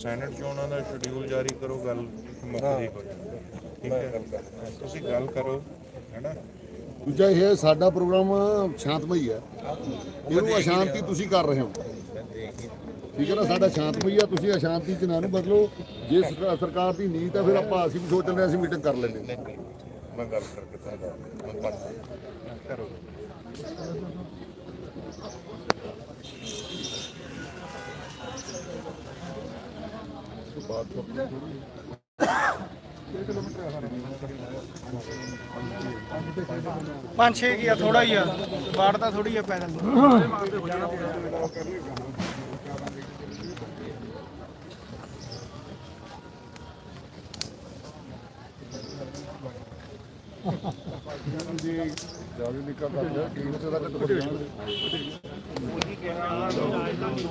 Senate ਚੋਣਾਂ ਦਾ schedule ਜਾਰੀ ਕਰੋ ਗੱਲ ਮੁੱਕਦੀ ਹੋ ਜਾਊਗੀ ਠੀਕ ਹੈ? ਤੁਸੀਂ ਗੱਲ ਕਰੋ ਹੈਨਾ? ਦੂਜਾ ਇਹ ਹੈ ਸਾਡਾ ਪ੍ਰੋਗਰਾਮ ਸ਼ਾਂਤਮਈ ਹੈ। ਇਹਨੂੰ ਅਸ਼ਾਂਤੀ ਤੁਸੀਂ ਕਰ ਰਹੇ ਹੋ। ਠੀਕ ਹੈ ਨਾ ਸਾਡਾ ਸ਼ਾਂਤਮਈ ਆ ਤੁਸੀਂ ਅਸ਼ਾਂਤੀ ਚ ਨਾ ਨੂੰ ਬਦਲੋ। ਜੇ ਸਰਕਾ- ਸਰਕਾਰ ਦੀ ਨੀਤ ਹੈ ਫਿਰ ਆਪਾਂ ਅਸੀਂ ਵੀ ਸੋਚ ਰਹੇ ਅਸੀਂ ਮੀਟਿੰਗ ਕਰ ਲੈਂਦੇ ਹਾਂ। ਮੈਂ ਗੱਲ ਕਰਕੇ ਤੁਹਾਨੂੰ ਮੈਂ ਬਾਤ ਕਰੋ ਪੰਜ ਛੇ ਕੀ ਆ ਥੋੜਾ ਹੀ ਆ। ਵਾੜ ਤਾਂ ਥੋੜੀ ਆ ਪੈਦਲ।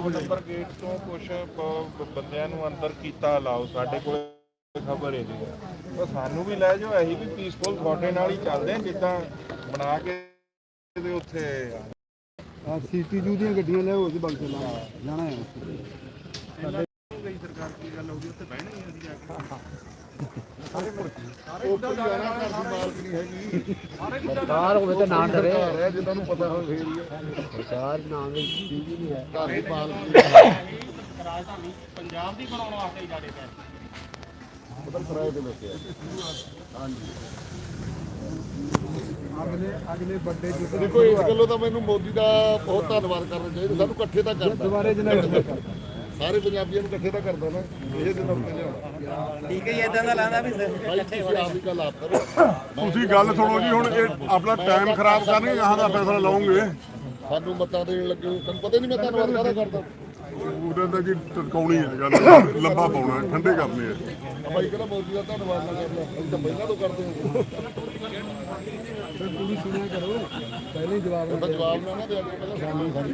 ਨੰਬਰ ਗੇਟ ਤੋਂ ਕੁਝ ਬੰਦਿਆਂ ਨੂੰ ਅੰਦਰ ਕੀਤਾ ਅਲਾਉ ਸਾਡੇ ਕੋਲ ਖਬਰ ਹੈ ਜੀ ਉਹ ਸਾਨੂੰ ਵੀ ਲੈ ਜਾਓ ਅਸੀਂ ਵੀ ਪੀਸਫੁਲ ਤੁਹਾਡੇ ਨਾਲ ਹੀ ਚੱਲਦੇ ਹਾਂ ਜਿੱਦਾਂ ਬਣਾ ਕੇ ਤੇ ਉੱਥੇ ਆ ਸੀਟੀਯੂ ਦੀਆਂ ਗੱਡੀਆਂ ਲੈ ਹੋਰ ਦੀ ਬੰਕ ਲਾ ਜਾਣਾ ਹੈ। ਸਰਕਾਰ ਕੀ ਗੱਲ ਹੋ ਗਈ ਉੱਥੇ ਬਹਿਣਾ ਹੀ ਅਸੀਂ ਜਾ ਕੇ। ਉਹ ਕੋਈ ਆਣਾ ਘਰ ਦੀ ਮਾਲਕ ਨਹੀਂ ਹੈਗੀ। ਸਰਕਾਰ ਹੋਵੇ ਤਾਂ ਨਾ ਡਰੇ ਘਰ ਹੈ ਜਿੱਦਾਂ ਨੂੰ ਪਤਾ ਹੋਵੇ ਫੇਰ ਹੀ ਸਰਕਾਰ ਨਾਮ ਦੀ ਚੀਜ਼ ਹੀ ਨਹੀਂ ਹੈ। ਘਰ ਦੀ ਮਾਲਕ। ਰਾਜਧਾਨੀ ਪੰਜਾਬ ਦੀ ਬਣਾਉਣ ਵਾਸਤੇ ਜਾੜੇ ਪੈ ਮਤਲਬ ਕਿਰਾਏ ਤੇ ਬੈਠੇ ਆ। ਅਗਲੇ ਅਗਲੇ ਵੱਡੇ ਜਿੱਤ ਦੇਖੋ ਇਸ ਗੱਲੋਂ ਤਾਂ ਮੈਨੂੰ ਮੋਦੀ ਦਾ ਬਹੁਤ ਧੰਨਵਾਦ ਕਰਨਾ ਚਾਹੀਦਾ। ਸਾਨੂੰ ਇਕੱਠੇ ਤਾਂ ਕਰਦਾ ਦੁਬਾਰੇ ਸਾਰੇ ਪੰਜਾਬੀਆਂ ਨੂੰ ਇਕੱਠੇ ਤਾਂ ਕਰਦਾ ਨਾ ਇਹ ਦਿਨ ਉੱਤੇ ਲਿਆਉਣਾ। ਠੀਕ ਹੈ ਇਦਾਂ ਦਾ ਲੱਗਦਾ ਵੀ ਭਾਈ ਤੁਸੀਂ ਆਪ ਹੀ ਗੱਲ ਆਪ ਕਰੋ। ਤੁਸੀਂ ਗੱਲ ਸੁਣੋ ਜੀ ਹੁਣ ਇਹ ਆਪਣਾ ਟਾਈਮ ਖਰਾਬ ਕਰਨਗੇ ਕਹਾਂ ਦਾ ਫੈਸਲਾ ਲਵਾਂਗੇ ਸਾਨੂੰ ਮਤਾਂ ਦੇਣ ਲੱਗੇ ਹੋ, ਤੁਹਾਨੂੰ ਪਤਾ ਨਹੀਂ ਮੈਂ ਧੰਨਵਾਦ ਕਾਹਦਾ ਕਰਦਾ। ਉਹਦਾ ਤਾਂ ਜੀ ਟਰਕਾਉਣੀ ਹੈ ਗੱਲ ਲੰਬਾ ਪਾਉਣਾ ਹੈ, ਠੰਡੇ ਕਰਨੇ ਹੈ। ਆਪਾਂ ਇਹ ਕਹਿੰਦਾ ਮੋਦੀ ਦਾ ਧੰਨਵਾਦ ਨਾ ਕਰਨਾ ਅਸੀਂ ਤਾਂ ਪਹਿਲਾਂ ਤੋਂ ਕਰਦੇ ਹਾਂ। ਤੁਸੀਂ ਸੁਣਿਆ ਕਰੋ ਪਹਿਲੇ ਹੀ ਜਵਾਬ ਉਹਦਾ ਜਵਾਬ ਨਾ ਨਾ ਦੇ ਕੇ ਪਹਿਲਾਂ ਸਾਨੂੰ ਸਾਡੀ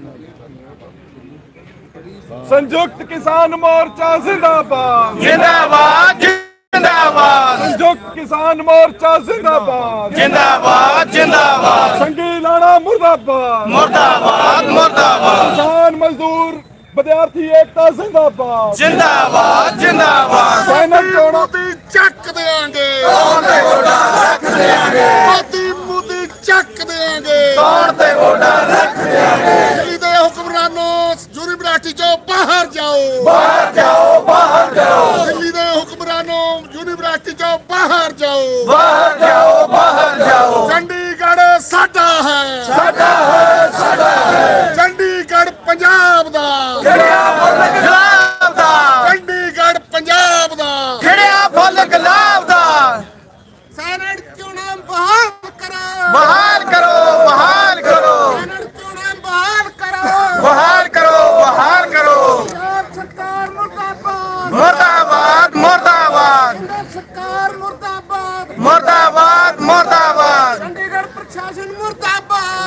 ਸੰਯੁਕਤ ਕਿਸਾਨ ਮੋਰਚਾ ਜ਼ਿੰਦਾਬਾਦ। ਜਿੰਦਾਬਾਦ ਜਿੰਦਾਬਾਦ। ਸੰਯੁਕਤ ਕਿਸਾਨ ਮੋਰਚਾ ਜ਼ਿੰਦਾਬਾਦ। ਜਿੰਦਾਬਾਦ ਜਿੰਦਾਬਾਦ। ਸੰਗੀ ਲਾਣਾ ਮੁਰਦਾਬਾਦ। ਮੁਰਦਾਬਾਦ ਮੁਰਦਾਬਾਦ। ਕਿਸਾਨ ਮਜ਼ਦੂਰ ਵਿਦਿਆਰਥੀ ਏਕਤਾ ਜ਼ਿੰਦਾਬਾਦ। ਜਿੰਦਾਬਾਦ ਜਿੰਦਾਬਾਦ। ਸੈਨਿਕ ਚੋਣਾਂ ਚੱਕ ਦੇਾਂਗੇ ਗੋਡਾ ਰੱਖ ਦੇਾਂਗੇ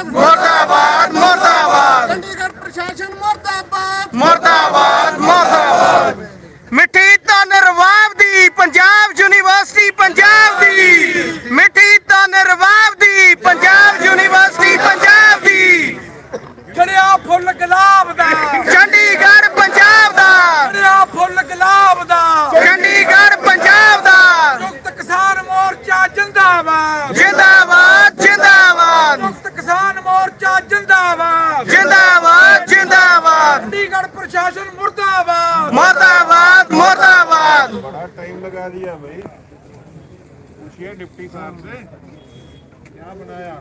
ਮੁਰਦਾਬਾਦ टाइम लगा दिया भाई पूछिए डिप्टी साहब से क्या बनाया